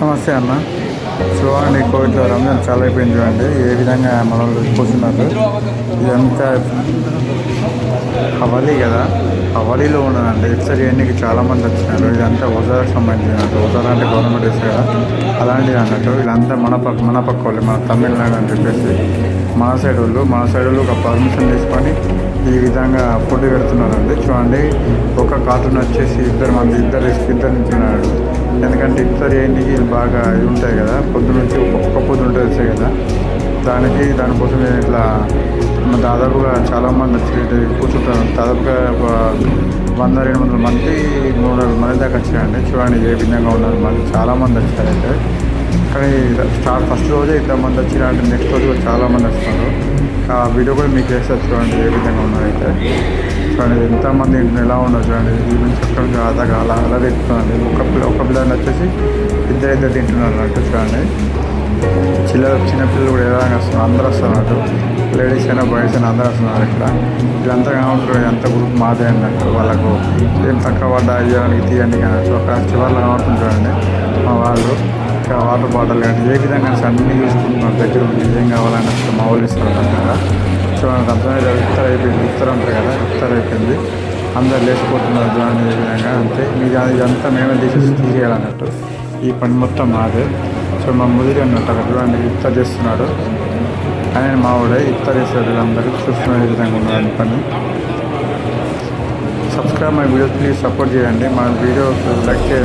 నమస్తే అన్న. చూడండి కోవిడ్లో రంజాన్ చాలా అయిపోయింది చూడండి. ఏ విధంగా మనల్ని కూర్చున్నారు ఇదంతా హవాలీ కదా? హవాలీలో ఉన్నదండి ఇఫ్తార్ చేయడానికి చాలామంది వచ్చినారు. ఇదంతా వజారకు సంబంధించినట్టు వజారా అంటే గవర్నమెంట్ ఇస్తారు కదా? అలాంటిది అన్నట్టు. వీళ్ళంతా మన పక్క మన పక్క వాళ్ళు మన తమిళనాడు అని చెప్పేసి మన సైడ్ వాళ్ళు మన సైడ్ వాళ్ళు ఒక పర్మిషన్ తీసుకొని ఈ విధంగా ఫుడ్ పెడుతున్నారండి. చూడండి ఒక కార్టూన్ వచ్చేసి ఇద్దరు మంది ఇద్దరు ఇద్దరు తింటున్నాడు ఎందుకంటే ఇఫ్తార్ ఏంటికి బాగా ఇది ఉంటాయి కదా పొద్దు నుంచి ఒక్కొక్క పొద్దు ఉంటుంది కదా. దానికి దానికోసం నేను ఇట్లా దాదాపుగా చాలామంది వచ్చి కూర్చుంటాను దాదాపుగా ఒక వంద రెండు వందల మంది మూడు వందల మంది దాకా వచ్చారండి చూడండి ఏ విధంగా ఉన్నారు మంది. చాలా మంది కానీ స్టార్ట్ ఫస్ట్ రోజే ఇంతమంది వచ్చినారంటే నెక్స్ట్ రోజు కూడా చాలా మంది వస్తున్నారు. ఆ వీడియో కూడా మీకు వేస్తారు చూడండి ఏ విధంగా ఉన్నారైతే చూడండి ఎంతమంది ఇంట్లో ఎలా ఉన్నారు చూడండి. ఈవెన్ నుంచి కాదా అలా అలా ఒక ఒక పిల్లని వచ్చేసి ఇద్దరు ఇద్దరు తింటున్నారు అన్నట్టు చూడండి. చిల్లర చిన్నపిల్లలు కూడా ఎలా వస్తున్నారు? అందరూ వస్తున్నారు లేడీస్ అయినా బాయ్స్ అయినా అందరూ వస్తున్నారు ఇక్కడ. వీళ్ళంతా కనబడుతున్నారు ఎంత గ్రూప్ మాదే అన్నట్టు వాళ్ళకు ఏం తక్కువ పడ్డా ఇవ్వడానికి తీయండి కానీ ఒక చివరిలో కనబడుతుంది చూడండి మా వాళ్ళు ఇంకా వాటర్ బాటిల్ కానీ ఏ విధంగా అన్నీ చూసుకుంటున్నారు దగ్గర ఉండి ఏం కావాలని మా వాళ్ళు ఇస్తారు కదా చూడండి అర్థమైతే ఇఫ్తార్ అయిపోయింది ఇఫ్తార్ అంటారు కదా ఇఫ్తార్ అయిపోయింది అందరు లేచిపోతున్నారు చూడండి విధంగా అంతే. మీకు అది ఇదంతా మేమే తీసేసి తీసేయాలన్నట్టు. ఈ పని మొత్తం మాదే. సో మా ముదిరి అన్నట్టు అక్కడ చూడండి ఇఫ్తార్ చేస్తున్నాడు ఆయన మా వాడే ఇఫ్తార్ చేస్తారు అందరూ. చూస్తున్న విధంగా ఉన్నది పని. Subscribe my videos please support చేయండి. మా వీడియో లైక్ చేయండి.